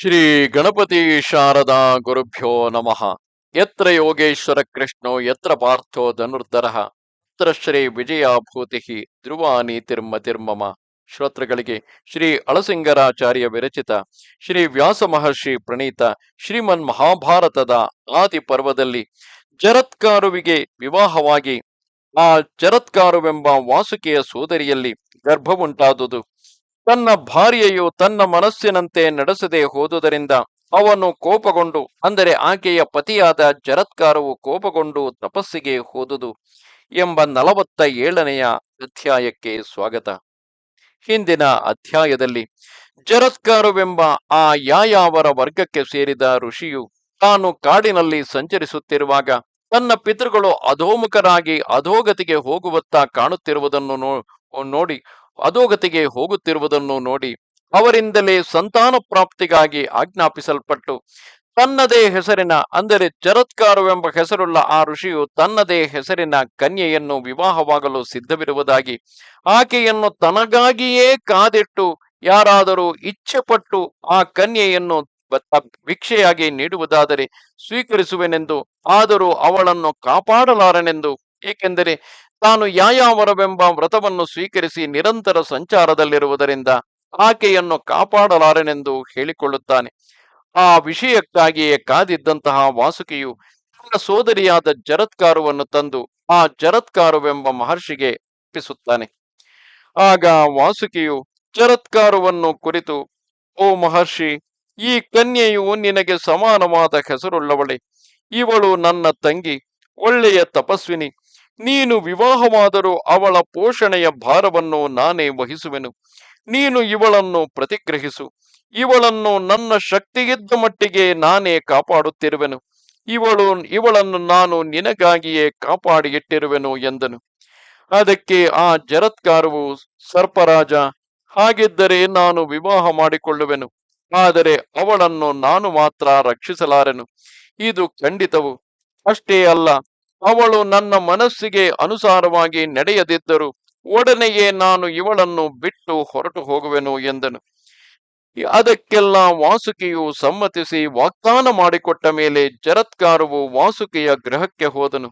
ಶ್ರೀ ಗಣಪತಿ ಶಾರದಾ ಗುರುಭ್ಯೋ ನಮಃ. ಯತ್ರ ಯೋಗೇಶ್ವರ ಕೃಷ್ಣೋ, ಯತ್ರ ಪಾರ್ಥೋ ಧನುರ್ಧರ. ಯತ್ರ ಶ್ರೀ ವಿಜಯಾಭೂತಿ ತಿರ್ಮ ತಿರ್ಮಮ. ಶ್ರೋತೃಗಳಿಗೆ ಶ್ರೀ ಅಳಸಿಂಗರಾಚಾರ್ಯ ವಿರಚಿತ ಶ್ರೀ ವ್ಯಾಸ ಮಹರ್ಷಿ ಪ್ರಣೀತ ಶ್ರೀಮನ್ ಮಹಾಭಾರತದ ಆದಿ ಪರ್ವದಲ್ಲಿ ಜರತ್ಕಾರುವಿಗೆ ವಿವಾಹವಾಗಿ ಆ ಜರತ್ಕಾರುವೆಂಬ ವಾಸುಕಿಯ ಸೋದರಿಯಲ್ಲಿ ಗರ್ಭವುಂಟಾದುದು. ತನ್ನ ಭಾರ್ಯೆಯು ತನ್ನ ಮನಸ್ಸಿನಂತೆ ನಡೆಸದೆ ಹೋದುದರಿಂದ ಅವನು ಕೋಪಗೊಂಡು, ಅಂದರೆ ಆಕೆಯ ಪತಿಯಾದ ಜರತ್ಕಾರವು ಕೋಪಗೊಂಡು ತಪಸ್ಸಿಗೆ ಹೋದುದು ಎಂಬ ನಲವತ್ತ ಏಳನೆಯ ಅಧ್ಯಾಯಕ್ಕೆ ಸ್ವಾಗತ. ಹಿಂದಿನ ಅಧ್ಯಾಯದಲ್ಲಿ ಜರತ್ಕಾರವೆಂಬ ಆ ಯಾಯಾವರ ವರ್ಗಕ್ಕೆ ಸೇರಿದ ಋಷಿಯು ತಾನು ಕಾಡಿನಲ್ಲಿ ಸಂಚರಿಸುತ್ತಿರುವಾಗ ತನ್ನ ಪಿತೃಗಳು ಅಧೋಮುಖರಾಗಿ ಅಧೋಗತಿಗೆ ಹೋಗುವತ್ತ ಕಾಣುತ್ತಿರುವುದನ್ನು ನೋಡಿ ಅಧೋಗತಿಗೆ ಹೋಗುತ್ತಿರುವುದನ್ನು ನೋಡಿ ಅವರಿಂದಲೇ ಸಂತಾನ ಪ್ರಾಪ್ತಿಗಾಗಿ ಆಜ್ಞಾಪಿಸಲ್ಪಟ್ಟು ತನ್ನದೇ ಹೆಸರಿನ, ಅಂದರೆ ಚರತ್ಕಾರವೆಂಬ ಹೆಸರುಳ್ಳ ಆ ಋಷಿಯು ತನ್ನದೇ ಹೆಸರಿನ ಕನ್ಯೆಯನ್ನು ವಿವಾಹವಾಗಲು ಸಿದ್ಧವಿರುವುದಾಗಿ ಆಕೆಯನ್ನು ತನಗಾಗಿಯೇ ಕಾದಿಟ್ಟು ಯಾರಾದರೂ ಇಚ್ಛೆಪಟ್ಟು ಆ ಕನ್ಯೆಯನ್ನು ಭಿಕ್ಷೆಯಾಗಿ ನೀಡುವುದಾದರೆ ಸ್ವೀಕರಿಸುವೆನೆಂದು ಆದರೂ ಅವಳನ್ನು ಕಾಪಾಡಲಾರನೆಂದು ಏಕೆಂದರೆ ತಾನು ಯಾಯಾವರವೆಂಬ ವ್ರತವನ್ನು ಸ್ವೀಕರಿಸಿ ನಿರಂತರ ಸಂಚಾರದಲ್ಲಿರುವುದರಿಂದ ಆಕೆಯನ್ನು ಕಾಪಾಡಲಾರೆನೆಂದು ಹೇಳಿಕೊಳ್ಳುತ್ತಾನೆ. ಆ ವಿಷಯಕ್ಕಾಗಿಯೇ ಕಾದಿದ್ದಂತಹ ವಾಸುಕಿಯು ತನ್ನ ಸೋದರಿಯಾದ ಜರತ್ಕಾರುವನ್ನು ತಂದು ಆ ಜರತ್ಕಾರುವೆಂಬ ಮಹರ್ಷಿಗೆ ಒಪ್ಪಿಸುತ್ತಾನೆ ಆಗ ವಾಸುಕಿಯು ಜರತ್ಕಾರುವನ್ನು ಕುರಿತು, ಓ ಮಹರ್ಷಿ, ಈ ಕನ್ಯೆಯು ನಿನಗೆ ಸಮಾನವಾದ ಹೆಸರುಳ್ಳವಳೆ. ಇವಳು ನನ್ನ ತಂಗಿ, ಒಳ್ಳೆಯ ತಪಸ್ವಿನಿ. ನೀನು ವಿವಾಹವಾದರೂ ಅವಳ ಪೋಷಣೆಯ ಭಾರವನ್ನು ನಾನೇ ವಹಿಸುವೆನು. ನೀನು ಇವಳನ್ನು ಪ್ರತಿಗ್ರಹಿಸು. ಇವಳನ್ನು ನನ್ನ ಶಕ್ತಿಗಿದ್ದ ಮಟ್ಟಿಗೆ ನಾನೇ ಕಾಪಾಡುತ್ತಿರುವೆನು. ಇವಳು, ಇವಳನ್ನು ನಾನು ನಿನಗಾಗಿಯೇ ಕಾಪಾಡಿ ಇಟ್ಟಿರುವೆನು ಎಂದನು. ಅದಕ್ಕೆ ಆ ಜರತ್ಕಾರವು, ಸರ್ಪರಾಜ, ಹಾಗಿದ್ದರೆ ನಾನು ವಿವಾಹ ಮಾಡಿಕೊಳ್ಳುವೆನು. ಆದರೆ ಅವಳನ್ನು ನಾನು ಮಾತ್ರ ರಕ್ಷಿಸಲಾರೆನು. ಇದು ಖಂಡಿತವು. ಅಷ್ಟೇ ಅಲ್ಲ ಅವಳು ನನ್ನ ಮನಸ್ಸಿಗೆ ಅನುಸಾರವಾಗಿ ನಡೆಯದಿದ್ದರು ಒಡನೆಯೇ ನಾನು ಇವಳನ್ನು ಬಿಟ್ಟು ಹೊರಟು ಹೋಗುವೆನು ಎಂದನು. ಅದಕ್ಕೆಲ್ಲ ವಾಸುಕಿಯು ಸಮ್ಮತಿಸಿ ವಾಗ್ದಾನ ಮಾಡಿಕೊಟ್ಟ ಮೇಲೆ ಜರತ್ಕಾರವು ವಾಸುಕಿಯ ಗ್ರಹಕ್ಕೆ ಹೋದನು.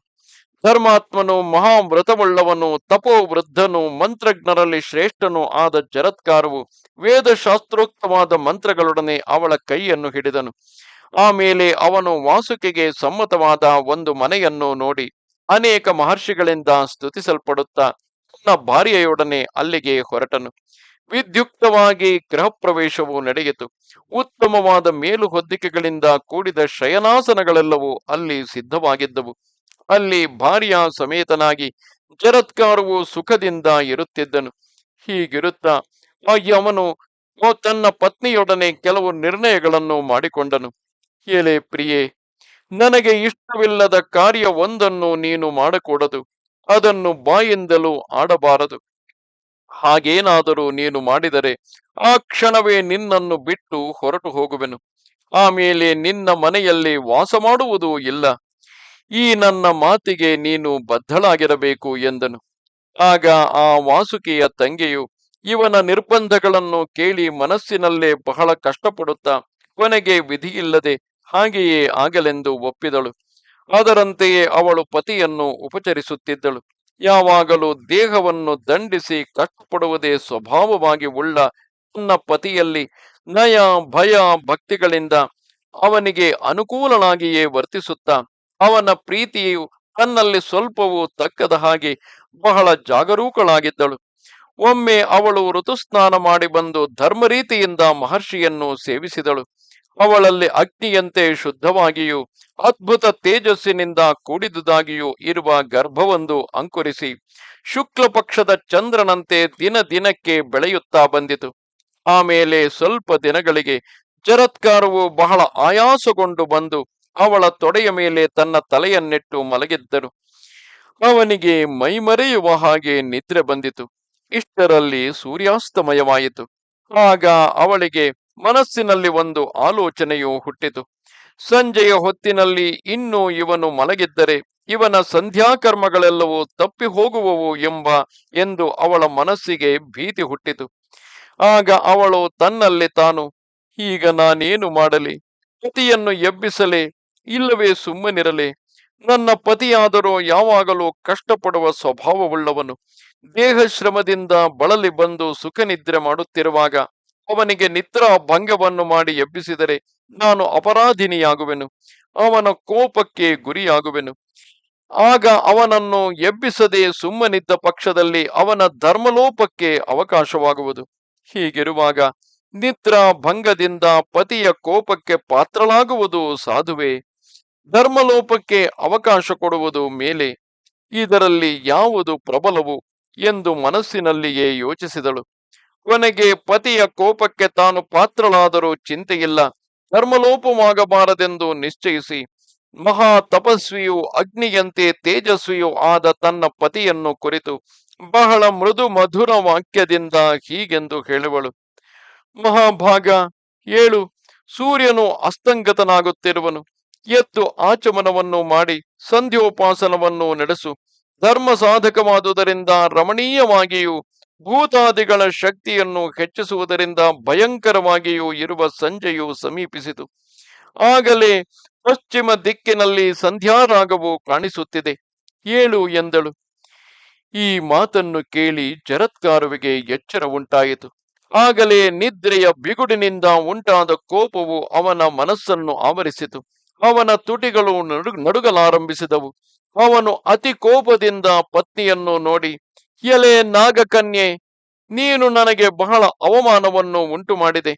ಧರ್ಮಾತ್ಮನು ಮಹಾವ್ರತವುಳ್ಳವನು, ತಪೋವೃದ್ಧನು, ಮಂತ್ರಜ್ಞರಲ್ಲಿ ಶ್ರೇಷ್ಠನು ಆದ ಜರತ್ಕಾರವು ವೇದಶಾಸ್ತ್ರೋಕ್ತವಾದ ಮಂತ್ರಗಳೊಡನೆ ಅವಳ ಕೈಯನ್ನು ಹಿಡಿದನು. ಆಮೇಲೆ ಅವನು ವಾಸುಕಿಗೆ ಸಮ್ಮತವಾದ ಒಂದು ಮನೆಯನ್ನು ನೋಡಿ ಅನೇಕ ಮಹರ್ಷಿಗಳಿಂದ ಸ್ತುತಿಸಲ್ಪಡುತ್ತಾ ತನ್ನ ಭಾರ್ಯೆಯೊಡನೆ ಅಲ್ಲಿಗೆ ಹೊರಟನು. ವಿದ್ಯುಕ್ತವಾಗಿ ಗೃಹ ಪ್ರವೇಶವು ನಡೆಯಿತು. ಉತ್ತಮವಾದ ಮೇಲು ಹೊದ್ದಿಕೆಗಳಿಂದ ಕೂಡಿದ ಶಯನಾಸನಗಳೆಲ್ಲವೂ ಅಲ್ಲಿ ಸಿದ್ಧವಾಗಿದ್ದವು. ಅಲ್ಲಿ ಭಾರ್ಯ ಸಮೇತನಾಗಿ ಜರತ್ಕಾರವು ಸುಖದಿಂದ ಇರುತ್ತಿದ್ದನು. ಹೀಗಿರುತ್ತಾ ಅವನು ತನ್ನ ಪತ್ನಿಯೊಡನೆ ಕೆಲವು ನಿರ್ಣಯಗಳನ್ನು ಮಾಡಿಕೊಂಡನು. ಎಲೆ ಪ್ರಿಯೆ, ನನಗೆ ಇಷ್ಟವಿಲ್ಲದ ಕಾರ್ಯ ಒಂದನ್ನು ನೀನು ಮಾಡಕೂಡದು, ಅದನ್ನು ಬಾಯಿಂದಲೂ ಆಡಬಾರದು. ಹಾಗೇನಾದರೂ ನೀನು ಮಾಡಿದರೆ ಆ ಕ್ಷಣವೇ ನಿನ್ನನ್ನು ಬಿಟ್ಟು ಹೊರಟು ಹೋಗುವೆನು. ಆಮೇಲೆ ನಿನ್ನ ಮನೆಯಲ್ಲಿ ವಾಸ ಮಾಡುವುದೂ ಇಲ್ಲ. ಈ ನನ್ನ ಮಾತಿಗೆ ನೀನು ಬದ್ಧಳಾಗಿರಬೇಕು ಎಂದನು. ಆಗ ಆ ವಾಸುಕಿಯ ತಂಗಿಯು ಇವನ ನಿರ್ಬಂಧಗಳನ್ನು ಕೇಳಿ ಮನಸ್ಸಿನಲ್ಲೇ ಬಹಳ ಕಷ್ಟಪಡುತ್ತಾ, ಕೊನೆಗೆ ವಿಧಿಯಿಲ್ಲದೆ ಹಾಗೆಯೇ ಆಗಲೆಂದು ಒಪ್ಪಿದಳು. ಅದರಂತೆಯೇ ಅವಳು ಪತಿಯನ್ನು ಉಪಚರಿಸುತ್ತಿದ್ದಳು. ಯಾವಾಗಲೂ ದೇಹವನ್ನು ದಂಡಿಸಿ ಕಷ್ಟಪಡುವುದೇ ಸ್ವಭಾವವಾಗಿ ಉಳ್ಳ ತನ್ನ ಪತಿಯಲ್ಲಿ ನಯ ಭಯ ಭಕ್ತಿಗಳಿಂದ ಅವನಿಗೆ ಅನುಕೂಲನಾಗಿಯೇ ವರ್ತಿಸುತ್ತಾ, ಅವನ ಪ್ರೀತಿಯು ತನ್ನಲ್ಲಿ ಸ್ವಲ್ಪವೂ ತಕ್ಕದ ಹಾಗೆ ಬಹಳ ಜಾಗರೂಕಳಾಗಿದ್ದಳು. ಒಮ್ಮೆ ಅವಳು ಋತುಸ್ನಾನ ಮಾಡಿ ಬಂದು ಧರ್ಮರೀತಿಯಿಂದ ಮಹರ್ಷಿಯನ್ನು ಸೇವಿಸಿದಳು. ಅವಳಲ್ಲಿ ಅಗ್ನಿಯಂತೆ ಶುದ್ಧವಾಗಿಯೂ ಅದ್ಭುತ ತೇಜಸ್ಸಿನಿಂದ ಕೂಡಿದುದಾಗಿಯೂ ಇರುವ ಗರ್ಭವೊಂದು ಅಂಕುರಿಸಿ ಶುಕ್ಲ ಪಕ್ಷದ ಚಂದ್ರನಂತೆ ದಿನ ದಿನಕ್ಕೆ ಬೆಳೆಯುತ್ತಾ ಬಂದಿತು. ಆಮೇಲೆ ಸ್ವಲ್ಪ ದಿನಗಳಿಗೆ ಚರತ್ಕಾರವು ಬಹಳ ಆಯಾಸಗೊಂಡು ಬಂದು ಅವಳ ತೊಡೆಯ ಮೇಲೆ ತನ್ನ ತಲೆಯನ್ನಿಟ್ಟು ಮಲಗಿದ್ದರು. ಅವನಿಗೆ ಮೈಮರೆಯುವ ಹಾಗೆ ನಿದ್ರೆ ಬಂದಿತು. ಇಷ್ಟರಲ್ಲಿ ಸೂರ್ಯಾಸ್ತಮಯವಾಯಿತು. ಆಗ ಅವಳಿಗೆ ಮನಸ್ಸಿನಲ್ಲಿ ಒಂದು ಆಲೋಚನೆಯು ಹುಟ್ಟಿತು. ಸಂಜೆಯ ಹೊತ್ತಿನಲ್ಲಿ ಇನ್ನು ಇವನು ಮಲಗಿದ್ದರೆ ಇವನ ಸಂಧ್ಯಾಕರ್ಮಗಳೆಲ್ಲವೂ ತಪ್ಪಿ ಹೋಗುವವು ಎಂಬ ಎಂದು ಅವಳ ಮನಸ್ಸಿಗೆ ಭೀತಿ ಹುಟ್ಟಿತು. ಆಗ ಅವಳು ತನ್ನಲ್ಲಿ ತಾನು, ಈಗ ನಾನೇನು ಮಾಡಲಿ? ಪತಿಯನ್ನು ಎಬ್ಬಿಸಲಿ? ಇಲ್ಲವೇ ಸುಮ್ಮನಿರಲಿ? ನನ್ನ ಪತಿಯಾದರೂ ಯಾವಾಗಲೂ ಕಷ್ಟಪಡುವ ಸ್ವಭಾವವುಳ್ಳವನು. ದೇಹ ಶ್ರಮದಿಂದ ಬಳಲಿ ಬಂದು ಸುಖನಿದ್ರೆ ಮಾಡುತ್ತಿರುವಾಗ ಅವನಿಗೆ ನಿದ್ರಾ ಭಂಗವನ್ನು ಮಾಡಿ ಎಬ್ಬಿಸಿದರೆ ನಾನು ಅಪರಾಧಿನಿಯಾಗುವೆನು. ಅವನ ಕೋಪಕ್ಕೆ ಗುರಿಯಾಗುವೆನು. ಆಗ ಅವನನ್ನು ಎಬ್ಬಿಸದೆ ಸುಮ್ಮನಿದ್ದ ಪಕ್ಷದಲ್ಲಿ ಅವನ ಧರ್ಮಲೋಪಕ್ಕೆ ಅವಕಾಶವಾಗುವುದು. ಹೀಗಿರುವಾಗ ನಿದ್ರಾ ಭಂಗದಿಂದ ಪತಿಯ ಕೋಪಕ್ಕೆ ಪಾತ್ರಳಾಗುವುದು ಸಾಧುವೆ. ಧರ್ಮಲೋಪಕ್ಕೆ ಅವಕಾಶ ಕೊಡುವುದು ಮೇಲೆ. ಇದರಲ್ಲಿ ಯಾವುದು ಪ್ರಬಲವು? ಎಂದು ಮನಸ್ಸಿನಲ್ಲಿಯೇ ಯೋಚಿಸಿದಳು. ಕೊನೆಗೆ ಪತಿಯ ಕೋಪಕ್ಕೆ ತಾನು ಪಾತ್ರಳಾದರೂ ಚಿಂತೆಯಿಲ್ಲ. ಧರ್ಮಲೋಪವಾಗಬಾರದೆಂದು ನಿಶ್ಚಯಿಸಿ. ಮಹಾ ತಪಸ್ವಿಯು ಅಗ್ನಿಯಂತೆ ತೇಜಸ್ವಿಯು ಆದ ತನ್ನ ಪತಿಯನ್ನು ಕುರಿತು ಬಹಳ ಮೃದು ಮಧುರ ವಾಕ್ಯದಿಂದ ಹೀಗೆಂದು ಹೇಳುವಳು. ಮಹಾಭಾಗ ಏಳು. ಸೂರ್ಯನು ಅಸ್ತಂಗತನಾಗುತ್ತಿರುವನು. ಎತ್ತು ಆಚಮನವನ್ನು ಮಾಡಿ ಸಂಧ್ಯೋಪಾಸನವನ್ನು ನಡೆಸು. ಧರ್ಮ ಸಾಧಕವಾದುದರಿಂದ ರಮಣೀಯವಾಗಿಯೂ ಭೂತಾದಿಗಳ ಶಕ್ತಿಯನ್ನು ಹೆಚ್ಚಿಸುವುದರಿಂದ ಭಯಂಕರವಾಗಿಯೂ ಇರುವ ಸಂಜೆಯು ಸಮೀಪಿಸಿತು. ಆಗಲೇ ಪಶ್ಚಿಮ ದಿಕ್ಕಿನಲ್ಲಿ ಸಂಧ್ಯಾರಾಗವು ಕಾಣಿಸುತ್ತಿದೆ, ಏಳು ಎಂದಳು. ಈ ಮಾತನ್ನು ಕೇಳಿ ಜರತ್ಕಾರುವಿಗೆ ಎಚ್ಚರ ಉಂಟಾಯಿತು. ಆಗಲೇ ನಿದ್ರೆಯ ಬಿಗುಡಿನಿಂದ ಉಂಟಾದ ಕೋಪವು ಅವನ ಮನಸ್ಸನ್ನು ಆವರಿಸಿತು. ಅವನ ತುಟಿಗಳು ನಡು, ನಡುಗಲಾರಂಭಿಸಿದವು. ಅವನು ಅತಿ ಕೋಪದಿಂದ ಪತ್ನಿಯನ್ನು ನೋಡಿ ಎಲೆ ನಾಗಕನ್ಯೆ, ನೀನು ನನಗೆ ಬಹಳ ಅವಮಾನವನ್ನು ಉಂಟು ಮಾಡಿದೆ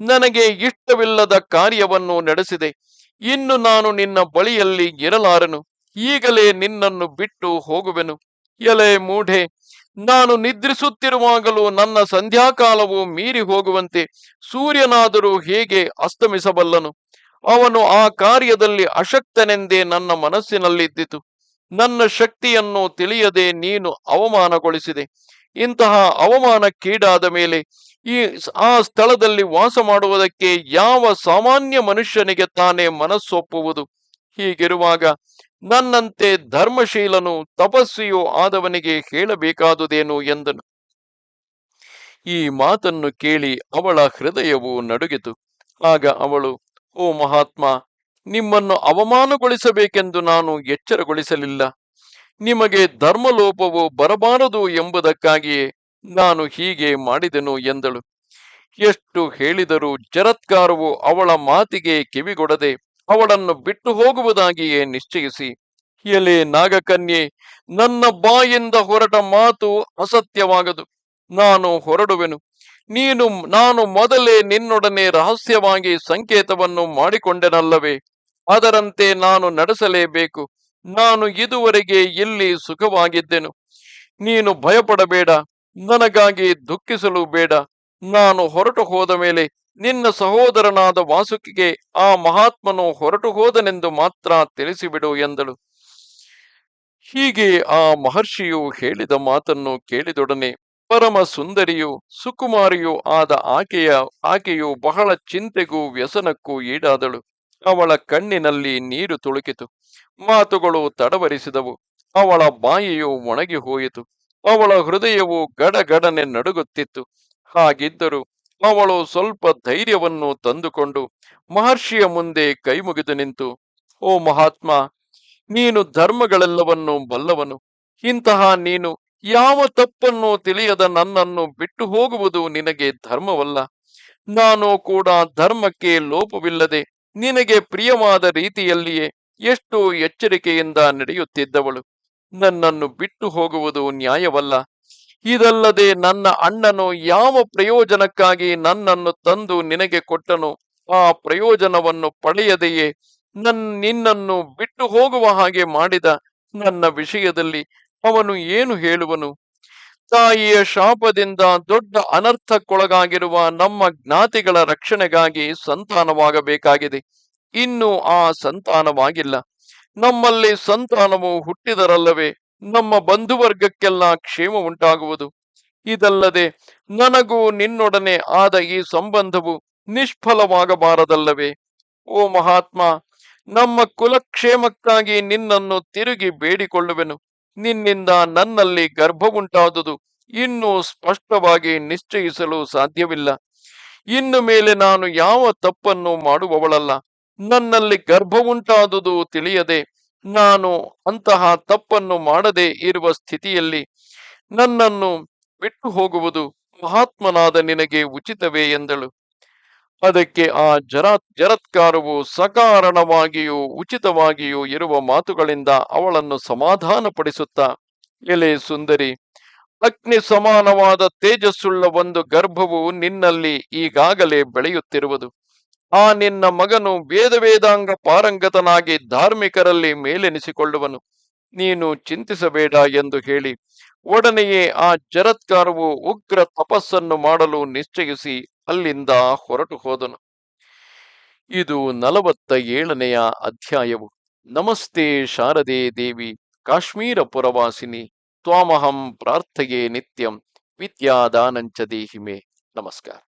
ನನಗೆ ಇಷ್ಟವಿಲ್ಲದ ಕಾರ್ಯವನ್ನು ನಡೆಸಿದೆ. ಇನ್ನು ನಾನು ನಿನ್ನ ಬಳಿಯಲ್ಲಿ ಇರಲಾರನು. ಈಗಲೇ ನಿನ್ನನ್ನು ಬಿಟ್ಟು ಹೋಗುವೆನು. ಎಲೆ ಮೂಢೆ, ನಾನು ನಿದ್ರಿಸುತ್ತಿರುವಾಗಲೂ ನನ್ನ ಸಂಧ್ಯಾಕಾಲವು ಮೀರಿ ಹೋಗುವಂತೆ ಸೂರ್ಯನಾದರೂ ಹೇಗೆ ಅಸ್ತಮಿಸಬಲ್ಲನು? ಅವನು ಆ ಕಾರ್ಯದಲ್ಲಿ ಅಶಕ್ತನೆಂದೇ ನನ್ನ ಮನಸ್ಸಿನಲ್ಲಿದ್ದಿತು. ನನ್ನ ಶಕ್ತಿಯನ್ನು ತಿಳಿಯದೆ ನೀನು ಅವಮಾನಗೊಳಿಸಿದೆ. ಇಂತಹ ಅವಮಾನಕ್ಕೀಡಾದ ಮೇಲೆ ಈ ಆ ಸ್ಥಳದಲ್ಲಿ ವಾಸ ಮಾಡುವುದಕ್ಕೆ ಯಾವ ಸಾಮಾನ್ಯ ಮನುಷ್ಯನಿಗೆ ತಾನೇ ಮನಸ್ಸೊಪ್ಪುವುದು? ಹೀಗಿರುವಾಗ ನನ್ನಂತೆ ಧರ್ಮಶೀಲನು ತಪಸ್ವಿಯು ಆದವನಿಗೆ ಹೇಳಬೇಕಾದುದೇನು ಎಂದನು. ಈ ಮಾತನ್ನು ಕೇಳಿ ಅವಳ ಹೃದಯವು ನಡುಗಿತು. ಆಗ ಅವಳು, ಓ ಮಹಾತ್ಮ ನಿಮ್ಮನ್ನು ಅವಮಾನಗೊಳಿಸಬೇಕೆಂದು ನಾನು ಎಚ್ಚರಗೊಳಿಸಲಿಲ್ಲ. ನಿಮಗೆ ಧರ್ಮಲೋಪವು ಬರಬಾರದು ಎಂಬುದಕ್ಕಾಗಿಯೇ ನಾನು ಹೀಗೆ ಮಾಡಿದೆನು ಎಂದಳು. ಎಷ್ಟು ಹೇಳಿದರೂ ಜರತ್ಕಾರವು ಅವಳ ಮಾತಿಗೆ ಕಿವಿಗೊಡದೆ ಅವಳನ್ನು ಬಿಟ್ಟು ಹೋಗುವುದಾಗಿಯೇ ನಿಶ್ಚಯಿಸಿ, ಎಲೆ ನಾಗಕನ್ಯೆ, ನನ್ನ ಬಾಯಿಂದ ಹೊರಟ ಮಾತು ಅಸತ್ಯವಾಗದು. ನಾನು ಹೊರಡುವೆನು. ನೀನು, ನಾನು ಮೊದಲೇ ನಿನ್ನೊಡನೆ ರಹಸ್ಯವಾಗಿ ಸಂಕೇತವನ್ನು ಮಾಡಿಕೊಂಡೆನಲ್ಲವೇ? ಅದರಂತೆ ನಾನು ನಡೆಸಲೇಬೇಕು. ನಾನು ಇದುವರೆಗೆ ಇಲ್ಲಿ ಸುಖವಾಗಿದ್ದೆನು. ನೀನು ಭಯಪಡಬೇಡ. ನನಗಾಗಿ ದುಃಖಿಸಲು ಬೇಡ. ನಾನು ಹೊರಟು ಹೋದ ಮೇಲೆ ನಿನ್ನ ಸಹೋದರನಾದ ವಾಸುಕಿಗೆ ಆ ಮಹಾತ್ಮನು ಹೊರಟು ಹೋದನೆಂದು ಮಾತ್ರ ತಿಳಿಸಿಬಿಡು ಎಂದಳು. ಹೀಗೆ ಆ ಮಹರ್ಷಿಯು ಹೇಳಿದ ಮಾತನ್ನು ಕೇಳಿದೊಡನೆ ಪರಮ ಸುಂದರಿಯು ಸುಕುಮಾರಿಯೂ ಆದ ಆಕೆಯ, ಆಕೆಯು ಬಹಳ ಚಿಂತೆಗೂ ವ್ಯಸನಕ್ಕೂ ಈಡಾದಳು. ಅವಳ ಕಣ್ಣಿನಲ್ಲಿ ನೀರು ತುಳುಕಿತು. ಮಾತುಗಳು ತಡವರಿಸಿದವು. ಅವಳ ಬಾಯಿಯು ಒಣಗಿ ಹೋಯಿತು. ಅವಳ ಹೃದಯವು ಗಡಗಡನೆ ನಡುಗುತ್ತಿತ್ತು. ಹಾಗಿದ್ದರೂ ಅವಳು ಸ್ವಲ್ಪ ಧೈರ್ಯವನ್ನು ತಂದುಕೊಂಡು ಮಹರ್ಷಿಯ ಮುಂದೆ ಕೈಮುಗಿದು ನಿಂತು, ಓ ಮಹಾತ್ಮ, ನೀನು ಧರ್ಮಗಳೆಲ್ಲವನ್ನೂ ಬಲ್ಲವನು. ಇಂತಹ ನೀನು ಯಾವ ತಪ್ಪನ್ನು ತಿಳಿಯದ ನನ್ನನ್ನು ಬಿಟ್ಟು ಹೋಗುವುದು ನಿನಗೆ ಧರ್ಮವಲ್ಲ. ನಾನು ಕೂಡ ಧರ್ಮಕ್ಕೆ ಲೋಪವಿಲ್ಲದೆ ನಿನಗೆ ಪ್ರಿಯವಾದ ರೀತಿಯಲ್ಲಿಯೇ ಎಷ್ಟು ಎಚ್ಚರಿಕೆಯಿಂದ ನಡೆಯುತ್ತಿದ್ದವಳು. ನನ್ನನ್ನು ಬಿಟ್ಟು ಹೋಗುವುದು ನ್ಯಾಯವಲ್ಲ. ಇದಲ್ಲದೆ ನನ್ನ ಅಣ್ಣನು ಯಾವ ಪ್ರಯೋಜನಕ್ಕಾಗಿ ನನ್ನನ್ನು ತಂದು ನಿನಗೆ ಕೊಟ್ಟನು ಆ ಪ್ರಯೋಜನವನ್ನು ಪಡೆಯದೆಯೇ ನನ್ ನಿನ್ನನ್ನು ಬಿಟ್ಟು ಹೋಗುವ ಹಾಗೆ ಮಾಡಿದ ನನ್ನ ವಿಷಯದಲ್ಲಿ ಅವನು ಏನು ಹೇಳುವನು? ತಾಯಿಯ ಶಾಪದಿಂದ ದೊಡ್ಡ ಅನರ್ಥಕ್ಕೊಳಗಾಗಿರುವ ನಮ್ಮ ಜ್ಞಾತಿಗಳ ರಕ್ಷಣೆಗಾಗಿ ಸಂತಾನವಾಗಬೇಕಾಗಿದೆ. ಇನ್ನು ಆ ಸಂತಾನವಾಗಿಲ್ಲ. ನಮ್ಮಲ್ಲಿ ಸಂತಾನವು ಹುಟ್ಟಿದರಲ್ಲವೇ, ನಮ್ಮ ಬಂಧುವರ್ಗಕ್ಕೆಲ್ಲ ಕ್ಷೇಮ ಉಂಟಾಗುವುದು. ಇದಲ್ಲದೆ ನನಗೂ ನಿನ್ನೊಡನೆ ಆದ ಈ ಸಂಬಂಧವು ನಿಷ್ಫಲವಾಗಬಾರದಲ್ಲವೇ? ಓ ಮಹಾತ್ಮ, ನಮ್ಮ ಕುಲಕ್ಷೇಮಕ್ಕಾಗಿ ನಿನ್ನನ್ನು ತಿರುಗಿ ಬೇಡಿಕೊಳ್ಳುವೆನು. ನಿನ್ನಿಂದ ನನ್ನಲ್ಲಿ ಗರ್ಭವುಂಟಾದುದು ಇನ್ನೂ ಸ್ಪಷ್ಟವಾಗಿ ನಿಶ್ಚಯಿಸಲು ಸಾಧ್ಯವಿಲ್ಲ. ಇನ್ನು ಮೇಲೆ ನಾನು ಯಾವ ತಪ್ಪನ್ನು ಮಾಡುವವಳಲ್ಲ. ನನ್ನಲ್ಲಿ ಗರ್ಭವುಂಟಾದುದು ತಿಳಿಯದೆ ನಾನು ಅಂತಹ ತಪ್ಪನ್ನು ಮಾಡದೆ ಇರುವ ಸ್ಥಿತಿಯಲ್ಲಿ ನನ್ನನ್ನು ಬಿಟ್ಟು ಹೋಗುವುದು ಮಹಾತ್ಮನಾದ ನಿನಗೆ ಉಚಿತವೇ ಎಂದಳು. ಅದಕ್ಕೆ ಆ ಜರ, ಜರತ್ಕಾರವು ಸಕಾರಣವಾಗಿಯೂ ಉಚಿತವಾಗಿಯೂ ಇರುವ ಮಾತುಗಳಿಂದ ಅವಳನ್ನು ಸಮಾಧಾನಪಡಿಸುತ್ತಾ, ಎಲೆ ಸುಂದರಿ, ಅಗ್ನಿ ಸಮಾನವಾದ ತೇಜಸ್ಸುಳ್ಳ ಒಂದು ಗರ್ಭವು ನಿನ್ನಲ್ಲಿ ಈಗಾಗಲೇ ಬೆಳೆಯುತ್ತಿರುವುದು. ಆ ನಿನ್ನ ಮಗನು ವೇದ ವೇದಾಂಗ ಪಾರಂಗತನಾಗಿ ಧಾರ್ಮಿಕರಲ್ಲಿ ಮೇಲೆನಿಸಿಕೊಳ್ಳುವನು. ನೀನು ಚಿಂತಿಸಬೇಡ ಎಂದು ಹೇಳಿ ಒಡನೆಯೇ ಆ ಜರತ್ಕಾರವು ಉಗ್ರ ತಪಸ್ಸನ್ನು ಮಾಡಲು ನಿಶ್ಚಯಿಸಿ ಅಲ್ಲಿಂದ ಹೊರಟು ಹೋದನು. ಇದು ನಲವತ್ತ ಏಳನೆಯ ಅಧ್ಯಾಯವು. ನಮಸ್ತೆ ಶಾರದೆ ದೇವಿ, ಕಾಶ್ಮೀರ ಪುರವಾಸಿನಿ, ತ್ವಾಮಹಂ ಪ್ರಾರ್ಥೆಯೇ ನಿತ್ಯಂ, ವಿದ್ಯಾದಾನಂಚ ದೇಹಿಮೆ. ನಮಸ್ಕಾರ.